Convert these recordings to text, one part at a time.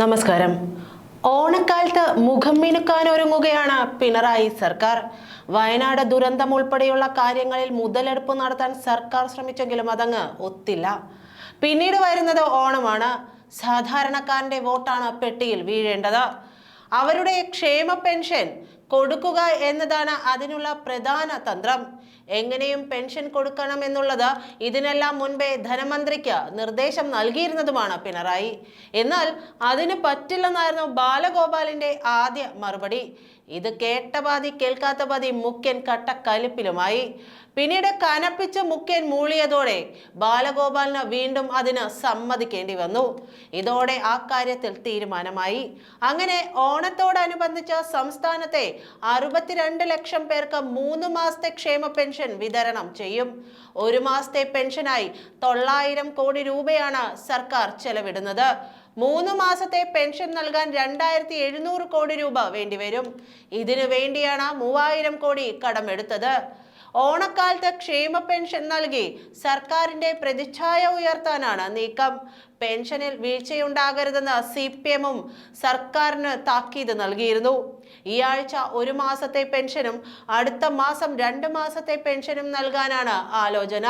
നമസ്കാരം. ഓണക്കാലത്ത് മുഖം മിനുക്കാൻ ഒരുങ്ങുകയാണ് പിണറായി സർക്കാർ. വയനാട് ദുരന്തം ഉൾപ്പെടെയുള്ള കാര്യങ്ങളിൽ മുതലെടുപ്പ് നടത്താൻ സർക്കാർ ശ്രമിച്ചെങ്കിലും അതങ്ങ് ഒത്തില്ല. പിന്നീട് വരുന്നത് ഓണമാണ്. സാധാരണക്കാരന്റെ വോട്ടാണ് പെട്ടിയിൽ വീഴേണ്ടത്. അവരുടെ ക്ഷേമ പെൻഷൻ കൊടുക്കുക എന്നതാണ് അതിനുള്ള പ്രധാന തന്ത്രം. എങ്ങനെയും പെൻഷൻ കൊടുക്കണം എന്നുള്ളത് ഇതിനെല്ലാം മുൻപേ ധനമന്ത്രിക്ക് നിർദ്ദേശം നൽകിയിരുന്നതുമാണ് പിണറായി. എന്നാൽ അതിന് പറ്റില്ലെന്നായിരുന്നു ബാലഗോപാലിന്റെ ആദ്യ മറുപടി. ഇത് കേട്ട പാതി കേൾക്കാത്ത പാതി മുഖ്യൻ കട്ടക്കലിപ്പിലുമായി പിന്നീട് കനപ്പിച്ച് മുഖ്യൻ മൂളിയതോടെ ബാലഗോപാലിന് വീണ്ടും അതിന് സമ്മതിക്കേണ്ടി വന്നു. ഇതോടെ ആ കാര്യത്തിൽ തീരുമാനമായി. അങ്ങനെ ഓണത്തോടനുബന്ധിച്ച് സംസ്ഥാനത്തെ അറുപത്തിരണ്ട് ലക്ഷം പേർക്ക് മൂന്ന് മാസത്തെ ക്ഷേമ പെൻഷൻ വിതരണം ചെയ്യും. ഒരു മാസത്തെ പെൻഷനായി തൊള്ളായിരം കോടി രൂപയാണ് സർക്കാർ ചെലവിടുന്നത്. മൂന്ന് മാസത്തെ പെൻഷൻ നൽകാൻ രണ്ടായിരത്തി എഴുന്നൂറ് കോടി രൂപ വേണ്ടിവരും. ഇതിനു വേണ്ടിയാണ് മൂവായിരം കോടി കടമെടുത്തത്. ഓണക്കാലത്ത് ക്ഷേമ പെൻഷൻ നൽകി സർക്കാരിന്റെ പ്രതിച്ഛായ ഉയർത്താനാണ് നീക്കം. പെൻഷനിൽ വീഴ്ചയുണ്ടാകരുതെന്ന് സി പി എമ്മും സർക്കാരിന് താക്കീത് നൽകിയിരുന്നു. ഈ ആഴ്ച ഒരു മാസത്തെ പെൻഷനും അടുത്ത മാസം രണ്ട് മാസത്തെ പെൻഷനും നൽകാനാണ് ആലോചന.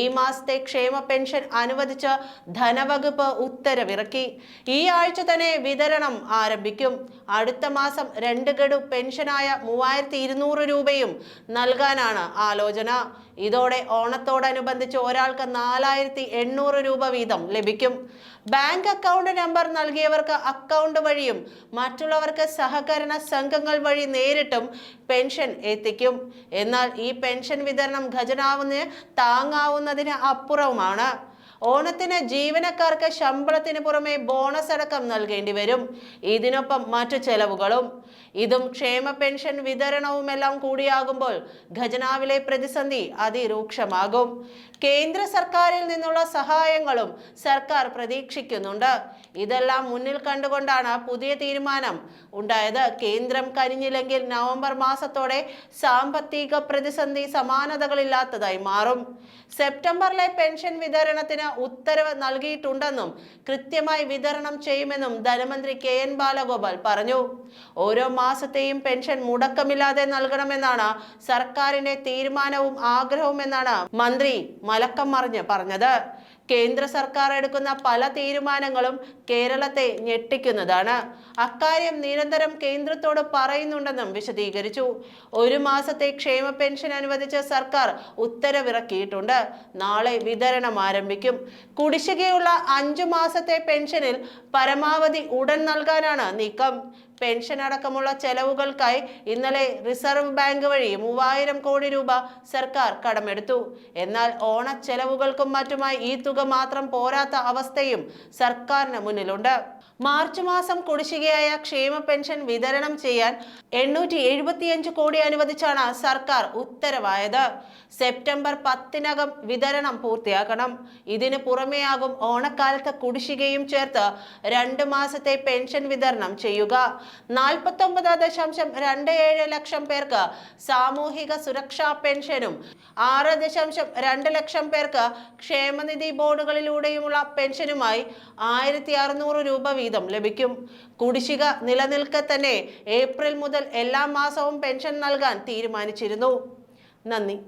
ഈ മാസത്തെ ക്ഷേമ പെൻഷൻ അനുവദിച്ച് ധനവകുപ്പ് ഉത്തരവിറക്കി. ഈ ആഴ്ച തന്നെ വിതരണം ആരംഭിക്കും. അടുത്ത മാസം രണ്ട് ഗഡു പെൻഷനായ മൂവായിരത്തി ഇരുന്നൂറ് രൂപയും നൽകാനാണ് ആലോചന. ഇതോടെ ഓണത്തോടനുബന്ധിച്ച് ഒരാൾക്ക് നാലായിരത്തി എണ്ണൂറ് രൂപ വീതം ലഭിക്കും. ബാങ്ക് അക്കൗണ്ട് നമ്പർ നൽകിയവർക്ക് അക്കൗണ്ട് വഴിയും മറ്റുള്ളവർക്ക് സഹകരണ സംഘങ്ങൾ വഴി നേരിട്ടും പെൻഷൻ എത്തിക്കും. എന്നാൽ ഈ പെൻഷൻ വിതരണം ഖജനാവിന് താങ്ങാവുന്നതിന് അപ്പുറവുമാണ്. ഓണത്തിന് ജീവനക്കാർക്ക് ശമ്പളത്തിന് പുറമെ ബോണസ് അടക്കം നൽകേണ്ടി വരും. ഇതിനൊപ്പം മറ്റു ചെലവുകളും. ഇതും ക്ഷേമ പെൻഷൻ വിതരണവുമെല്ലാം കൂടിയാകുമ്പോൾ ഖജനാവിലെ പ്രതിസന്ധി അതിരൂക്ഷമാകും. കേന്ദ്ര സർക്കാരിൽ നിന്നുള്ള സഹായങ്ങളും സർക്കാർ പ്രതീക്ഷിക്കുന്നുണ്ട്. ഇതെല്ലാം മുന്നിൽ കണ്ടുകൊണ്ടാണ് പുതിയ തീരുമാനം ഉണ്ടായത്. കേന്ദ്രം കനിഞ്ഞില്ലെങ്കിൽ നവംബർ മാസത്തോടെ സാമ്പത്തിക പ്രതിസന്ധി സമാനതകളില്ലാത്തതായി മാറും. സെപ്റ്റംബറിലെ പെൻഷൻ വിതരണത്തിന് ഉത്തരവ് നൽകിയിട്ടുണ്ടെന്നും കൃത്യമായി വിതരണം ചെയ്യുമെന്നും ധനമന്ത്രി കെ എൻ ബാലഗോപാൽ പറഞ്ഞു. ഓരോ മാസത്തെയും പെൻഷൻ മുടക്കമില്ലാതെ നൽകണമെന്നാണ് സർക്കാരിന്റെ തീരുമാനവും ആഗ്രഹവും എന്നാണ് മന്ത്രി മലക്കം മറിഞ്ഞ് പറഞ്ഞത്. കേന്ദ്ര സർക്കാർ എടുക്കുന്ന പല തീരുമാനങ്ങളും കേരളത്തെ ഞെട്ടിക്കുന്നതാണ്. അക്കാര്യം നിരന്തരം കേന്ദ്രത്തോട് പറയുന്നുണ്ടെന്നും വിശദീകരിച്ചു. ഒരു മാസത്തെ ക്ഷേമ പെൻഷൻ അനുവദിച്ച സർക്കാർ ഉത്തരവിറക്കിയിട്ടുണ്ട്. നാളെ വിതരണം ആരംഭിക്കും. കുടിശ്ശികയുള്ള അഞ്ചു മാസത്തെ പെൻഷനിൽ പരമാവധി ഉടൻ നൽകാനാണ് നീക്കം. പെൻഷൻ അടക്കമുള്ള ചെലവുകൾക്കായി ഇന്നലെ റിസർവ് ബാങ്ക് വഴി മൂവായിരം കോടി രൂപ സർക്കാർ കടമെടുത്തു. എന്നാൽ ഓണ ചെലവുകൾക്കും മറ്റുമായി ഈ തുക മാത്രം പോരാത്ത അവസ്ഥയും സർക്കാരിന് മുന്നിലുണ്ട്. മാർച്ച് മാസം കുടിശ്ശികയായ ക്ഷേമ പെൻഷൻ വിതരണം ചെയ്യാൻ എണ്ണൂറ്റി എഴുപത്തിയഞ്ച് കോടി അനുവദിച്ചാണ് സർക്കാർ ഉത്തരവായത്. സെപ്റ്റംബർ പത്തിനകം വിതരണം പൂർത്തിയാക്കണം. ഇതിന് പുറമെയാകും ഓണക്കാലത്ത് കുടിശ്ശികയും ചേർത്ത് രണ്ട് മാസത്തെ പെൻഷൻ വിതരണം ചെയ്യുക. നാൽപ്പത്തൊമ്പത് ദശാംശം രണ്ട് ഏഴ് ലക്ഷം പേർക്ക് സാമൂഹിക സുരക്ഷാ പെൻഷനും ആറ് ദശാംശം രണ്ട് ലക്ഷം പേർക്ക് ക്ഷേമനിധി ബോർഡുകളിലൂടെയുമുള്ള പെൻഷനുമായി ആയിരത്തി അറുന്നൂറ് രൂപ വീതം ലഭിക്കും. കുടിശ്ശിക നിലനിൽക്കെ തന്നെ ഏപ്രിൽ മുതൽ എല്ലാ മാസവും പെൻഷൻ നൽകാൻ തീരുമാനിച്ചിരുന്നു. നന്ദി.